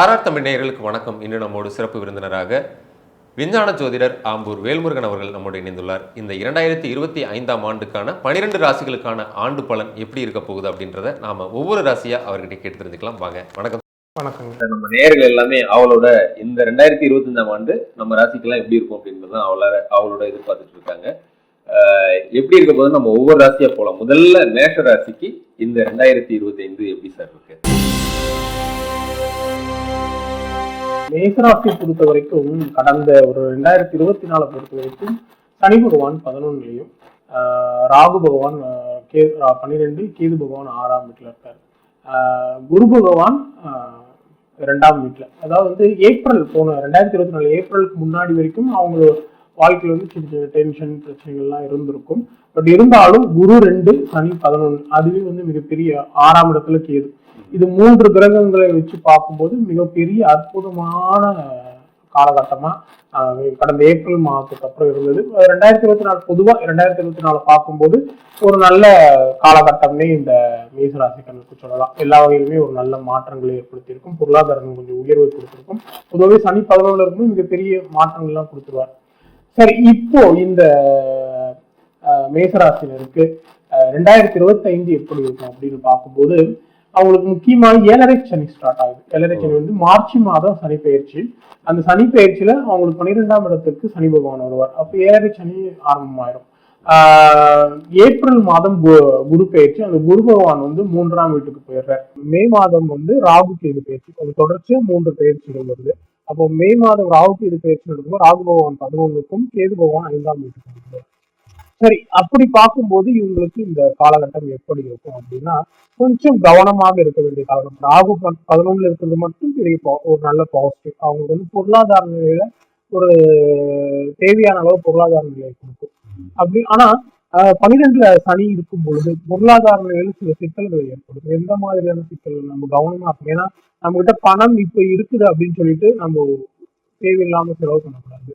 RR Tamil நேயர்களுக்கு வணக்கம். இன்று நம்மோடு சிறப்பு விருந்தினராக விஞ்ஞான ஜோதிடர் ஆம்பூர் வேல்முருகன் அவர்கள் நம்மோடு இணைந்துள்ளார். இந்த இரண்டாயிரத்தி இருபத்தி ஐந்தாம் ஆண்டுக்கான பனிரெண்டு ராசிகளுக்கான ஆண்டு பலன் எப்படி இருக்க போகுது அப்படின்றத நாம ஒவ்வொரு ராசியா அவர்கிட்ட கேட்டு தெரிஞ்சுக்கலாம். வாங்க வணக்கம். வணக்கங்க. நம்ம நேயர்கள் எல்லாமே அவளோட இந்த ரெண்டாயிரத்தி இருபத்தி அஞ்சாம் ஆண்டு நம்ம ராசிக்கெல்லாம் எப்படி இருக்கும் அப்படின்றத அவளோட அவளோட எதிர்பார்த்துட்டு இருக்காங்க. எப்படி இருக்க போது நம்ம ஒவ்வொரு ராசியா போலாம். முதல்ல மேஷ ராசிக்கு இந்த ரெண்டாயிரத்தி இருபத்தி ஐந்து எப்படி சார் மேசராசியை பொறுத்த வரைக்கும் கடந்த ஒரு ரெண்டாயிரத்தி இருபத்தி நாலு பொறுத்த வரைக்கும் சனி பகவான் பதினொன்னுலையும் ராகு பகவான் கே பன்னிரெண்டு கேது பகவான் ஆறாம் வீட்டில் இருக்கார். குரு பகவான் ரெண்டாம் வீட்டில். அதாவது வந்து ஏப்ரல் போன ரெண்டாயிரத்தி இருபத்தி நாலு ஏப்ரலுக்கு முன்னாடி வரைக்கும் அவங்க வாழ்க்கையில் வந்து சின்ன சின்ன டென்ஷன் பிரச்சனைகள்லாம் இருந்திருக்கும். பட் இருந்தாலும் குரு ரெண்டு சனி பதினொன்று அதுவே வந்து மிகப்பெரிய ஆறாம் இடத்துல கேது. இது மூன்று கிரகங்களை வச்சு பார்க்கும்போது மிகப்பெரிய அற்புதமான காலகட்டமாக கடந்த ஏப்ரல் மாதத்துக்கு அப்புறம் இருந்தது. ரெண்டாயிரத்தி இருபத்தி நாலு பொதுவாக ரெண்டாயிரத்தி இருபத்தி நாலு பார்க்கும்போது ஒரு நல்ல காலகட்டம்னே இந்த மேசராசிக்கனுக்கு சொல்லலாம். எல்லா வகையிலுமே ஒரு நல்ல மாற்றங்களை ஏற்படுத்தியிருக்கும். பொருளாதாரம் கொஞ்சம் உயர்வை கொடுத்துருக்கும். பொதுவாகவே சனி பதினொன்றுல இருக்கும்போது மிகப்பெரிய மாற்றங்கள்லாம் கொடுத்துருவார். சரி இப்போ இந்த மேசராசினருக்கு ரெண்டாயிரத்தி இருபத்தி ஐந்து எப்படி இருக்கும் அப்படின்னு பார்க்கும்போது அவங்களுக்கு முக்கியமாக ஏழரை சனி ஸ்டார்ட் ஆகுது. ஏழரை சனி வந்து மார்ச் மாதம் சனி பயிற்சி. அந்த சனி பயிற்சியில அவங்களுக்கு பன்னிரெண்டாம் இடத்துக்கு சனி பகவான் வருவார். அப்போ ஏழரை சனி ஆரம்பமாயிரும். ஏப்ரல் மாதம் கு- குரு பெயர்ச்சி அந்த குரு பகவான் வந்து மூன்றாம் வீட்டுக்கு போயிடுறார். மே மாதம் வந்து ராகு கேது பெயர்ச்சி அது தொடர்ச்சியா மூன்று பெயர்ச்சிகள் வருது. அப்போ மே மாதம் ராகு கேது பெயர்ச்சி நடக்கும்போது ராகு பகவான் பதினொன்றுக்கும் கேது பகவான் ஐந்தாம் வீட்டுக்கு சரி அப்படி பார்க்கும்போது இவங்களுக்கு இந்த காலகட்டம் எப்படி இருக்கும் அப்படின்னா கொஞ்சம் கவனமாக இருக்க வேண்டிய காலம் ராகு பதினொன்னுல இருக்கிறது மட்டும் பெரிய ஒரு நல்ல பாசிட்டிவ் அவங்களுக்கு வந்து பொருளாதார நிலையில ஒரு தேவையான அளவு பொருளாதார நிலையை கொடுக்கும். அப்படி ஆனா பனிரெண்டுல சனி இருக்கும் பொழுது பொருளாதார நிலையில சில சிக்கல்கள் ஏற்படும் எந்த மாதிரியான சிக்கல்கள் நம்ம கவனமா இருக்கும் ஏன்னா நம்ம கிட்ட பணம் இப்ப இருக்குது அப்படின்னு சொல்லிட்டு நம்ம தேவையில்லாம செலவு பண்ணக்கூடாது.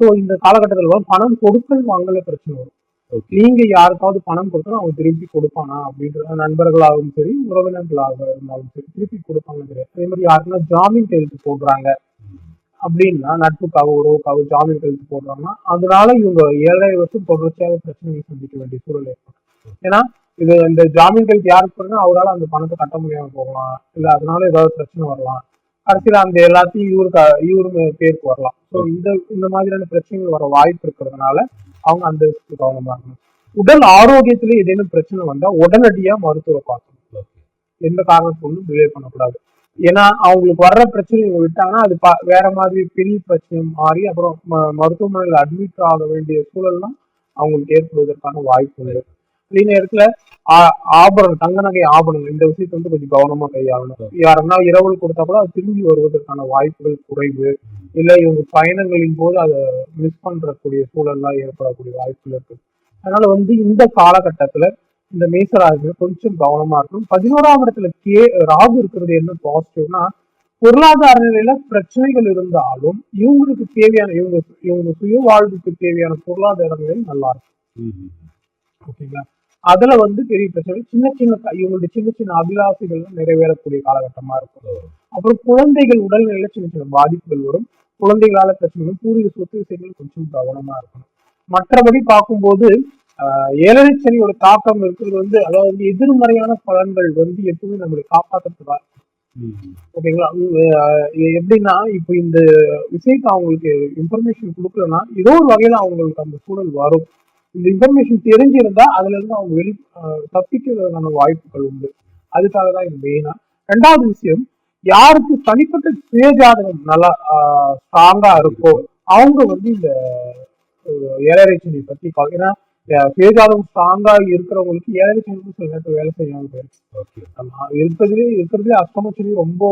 ஸோ இந்த காலகட்டத்தில் பணம் கொடுக்கல் வாங்கல பிரச்சனை வரும். நீங்க யாருக்காவது பணம் கொடுத்தா அவங்க திருப்பி கொடுப்பானா? அப்படின்ற நண்பர்களாகவும் சரி உறவினர்களாக இருந்தாலும் சரி திருப்பி கொடுப்பாங்க தெரியாது. அதே மாதிரி யாருக்குன்னா ஜாமீன் கையெழுத்து போடுறாங்க அப்படின்னா நட்புக்காக உறவுக்காக ஜாமீன் கையெழுத்து போடுறாங்கன்னா அதனால இவங்க ஏழரை வருஷம் தொடர்ச்சியாக பிரச்சனைகளை சந்திக்க வேண்டிய சூழல் ஏற்படும். ஏன்னா இது இந்த ஜாமீன் கையெழுத்து யாருக்கு போடுறா அவரால் அந்த பணத்தை கட்ட முடியாம போகலாம். இல்ல அதனால ஏதாவது பிரச்சனை வரலாம். கடைசியில அந்த எல்லாத்தையும் இவருக்கு இவரு பேருக்கு வரலாம். ஸோ இந்த இந்த மாதிரியான பிரச்சனைகள் வர வாய்ப்பு இருக்கிறதுனால அவங்க அந்த விஷயத்துல கவனமா இருக்கணும். உடல் ஆரோக்கியத்துல ஏதேனும் பிரச்சனை வந்தா உடனடியா மருத்துவரை பார்க்கணும். எந்த காரணத்தை கொண்டும் டிலே பண்ணக்கூடாது. ஏன்னா அவங்களுக்கு வர்ற பிரச்சனை விட்டாங்கன்னா அது வேற மாதிரி பெரிய பிரச்சனை மாறி அப்புறம் மருத்துவமனையில் அட்மிட் ஆக வேண்டிய சூழல்லாம் அவங்களுக்கு ஏற்படுவதற்கான வாய்ப்பு உண்டு அதே நேரத்துல ஆபரணம் தங்க நகை ஆபரணம் இந்த விஷயத்தை வந்து கொஞ்சம் கவனமா கையாளணும். யாருன்னா இரவல் கொடுத்தா கூட அது திரும்பி வருவதற்கான வாய்ப்புகள் குறைவு. இல்ல இவங்க பயணங்களின் போது அதை மிஸ் பண்றக்கூடிய சூழல்லாம் ஏற்படக்கூடிய வாய்ப்புகள் இருக்கு. அதனால வந்து இந்த காலகட்டத்துல இந்த மேசராசிகள் கொஞ்சம் கவனமா இருக்கணும். பதினோராம் இடத்துல கே ராகு இருக்கிறது என்ன பாசிட்டிவ்னா பொருளாதார நிலையில பிரச்சனைகள் இருந்தாலும் இவங்களுக்கு தேவையான இவங்க இவங்க சுய வாழ்வுக்கு தேவையான பொருளாதார நிலை நல்லா இருக்கும். ஓகேங்களா? அதுல வந்து பெரிய பிரச்சனை. சின்ன சின்ன இவங்களுடைய சின்ன சின்ன அபிலாசைகள் நிறைவேறக்கூடிய காலகட்டமா இருக்கும். அப்புறம் குழந்தைகள் உடல்நிலையில சின்ன சின்ன பாதிப்புகள் வரும். குழந்தைகளால பிரச்சனை வரும். பூர்வீக சொத்து விஷயங்கள் கொஞ்சம் கவனமா இருக்கணும். மற்றபடி பார்க்கும்போது ஆஹ், ஏழரை சனியோட தாக்கம் இருக்கிறது வந்து அதாவது வந்து எதிர்மறையான பலன்கள் வந்து எப்பவுமே நம்மளை காப்பாற்றுறதுக்கா ஓகேங்களா? எப்படின்னா இப்போ இந்த விஷயத்தை அவங்களுக்கு இன்ஃபர்மேஷன் கொடுக்கலன்னா ஏதோ ஒரு வகையில அவங்களுக்கு அந்த சூழல் வரும். இந்த இன்ஃபர்மேஷன் தெரிஞ்சிருந்தா அதுல இருந்து அவங்க வெளி தப்பிக்கிறதுக்கான வாய்ப்புகள் உண்டு. அதுக்காக தான் இது மெயினா ரெண்டாவது விஷயம் யாருக்கு தனிப்பட்ட சுயஜாதகம் நல்லா ஸ்ட்ராங்கா இருக்கோ அவங்க வந்து இந்த ஆஹ், ஏழரை சனி பத்தி ஏன்னா சுயஜாதகம் ஸ்ட்ராங்கா இருக்கிறவங்களுக்கு ஏழரை சனி சில நேரத்தில் வேலை செய்யாம போயிருக்கு ஆமா, இருக்கிறதுலே இருக்கிறதுலே அஷ்டமச்சனி ரொம்ப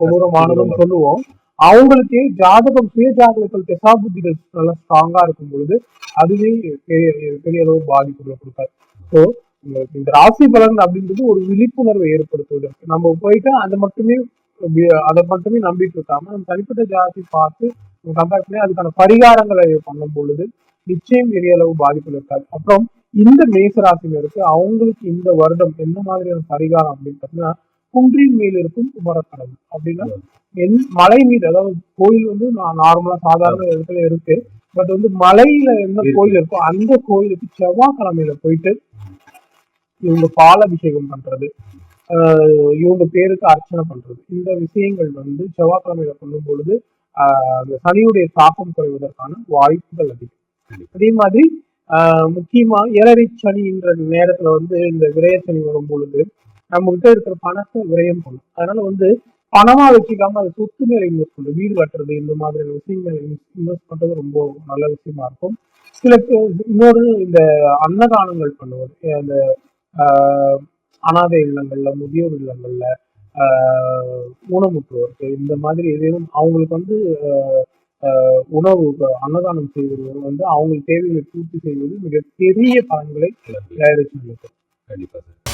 கொடூரமானதுன்னு சொல்லுவோம். அவங்களுக்கு ஜாதகம் சுய ஜாதகத்தில் திசாபுத்திகள் நல்லா ஸ்ட்ராங்கா இருக்கும் பொழுது அதுவே பெரிய பெரிய அளவு பாதிப்புகளை கொடுக்காது. ஸோ இந்த ராசி பலன் அப்படின்றது ஒரு விழிப்புணர்வை ஏற்படுத்துவதற்கு. நம்ம போயிட்டு அதை மட்டுமே அதை மட்டுமே நம்பிட்டு இருக்காம நம்ம தனிப்பட்ட ஜாதி பார்த்து கம்பேர் பண்ணி அதுக்கான பரிகாரங்களை பண்ணும் பொழுது நிச்சயம் பெரிய அளவு பாதிப்புகள் இருக்காது. அப்புறம் இந்த மேசராசினருக்கு அவங்களுக்கு இந்த வருடம் என்ன மாதிரியான பரிகாரம் அப்படின்னு பார்த்தீங்கன்னா குன்றின் மேல் இருக்கும் குமரக்கடவுள் அப்படின்னா என் மலை மீது அதாவது கோயில் வந்து நான் நார்மலா சாதாரண இடத்துல இருக்கு பட் வந்து மலையில என்ன. கோயில் இருக்கோ அந்த கோயிலுக்கு செவ்வாய்க்கிழமையில போயிட்டு இவங்க பாலாபிஷேகம் பண்றது இவங்க பேருக்கு அர்ச்சனை பண்றது இந்த விஷயங்கள் வந்து செவ்வாய்க்கிழமையில பண்ணும் பொழுது ஆஹ் அந்த சனியுடைய தாக்கம் குறைவதற்கான வாய்ப்புகள் அதிகம். அதே மாதிரி ஆஹ் முக்கியமா ஏழரை சனின்ற நேரத்துல வந்து இந்த விரய சனி வரும் பொழுது நம்ம கிட்ட இருக்கிற பணத்தை விரயம் பண்ணும். அதனால வந்து பணமா வச்சுக்காம அதை சொத்து மேல இன்வெஸ்ட் பண்றது வீடு கட்டுறது இந்த மாதிரியான விஷயங்கள் இன்வெஸ்ட் பண்றது ரொம்ப நல்ல விஷயமா இருக்கும். சில இன்னொரு இந்த அன்னதானங்கள் பண்ணுவது. அந்த அனாதை இல்லங்கள்ல முதியோர் இல்லங்கள்ல ஆஹ் ஊனமுற்றோருக்கு இந்த மாதிரி ஏதேனும் அவங்களுக்கு வந்து உணவு அன்னதானம் செய்வது வந்து அவங்களுக்கு தேவைகளை பூர்த்தி செய்வது மிகப்பெரிய பலன்களை தயாரிச்சு கண்டிப்பா சார்.